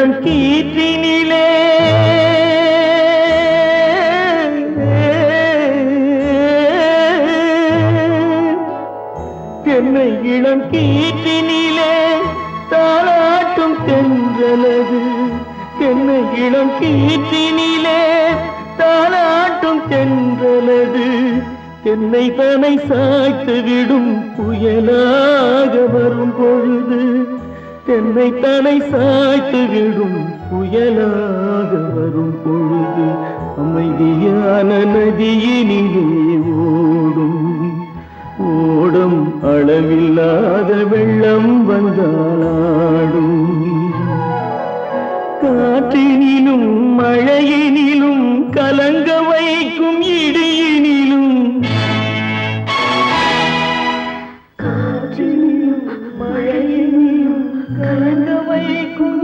இளம் கீற்றினிலே. தென்னை இளம் கீற்றினிலே தாளாட்டும் தென்றலது. தென்னை இளம் கீற்றினிலே தாளாட்டும் தென்றலது. தென்னை தனை சாய்த்து விடும் புயலாக வரும் பொழுது தென்னை தலை சாய்த்து விடும் புயலாக வரும் பொழுது அமைதியான நதியினிலே ஓடும். ஓடும் அளவில்லாத வெள்ளம் வந்தாளாடும் காற்றினிலும் மழையினிலும் கலங்க i don't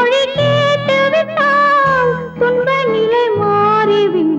மொழி கேட்டுவிட்டால் துன்ப நிலை மாறிவிடும்.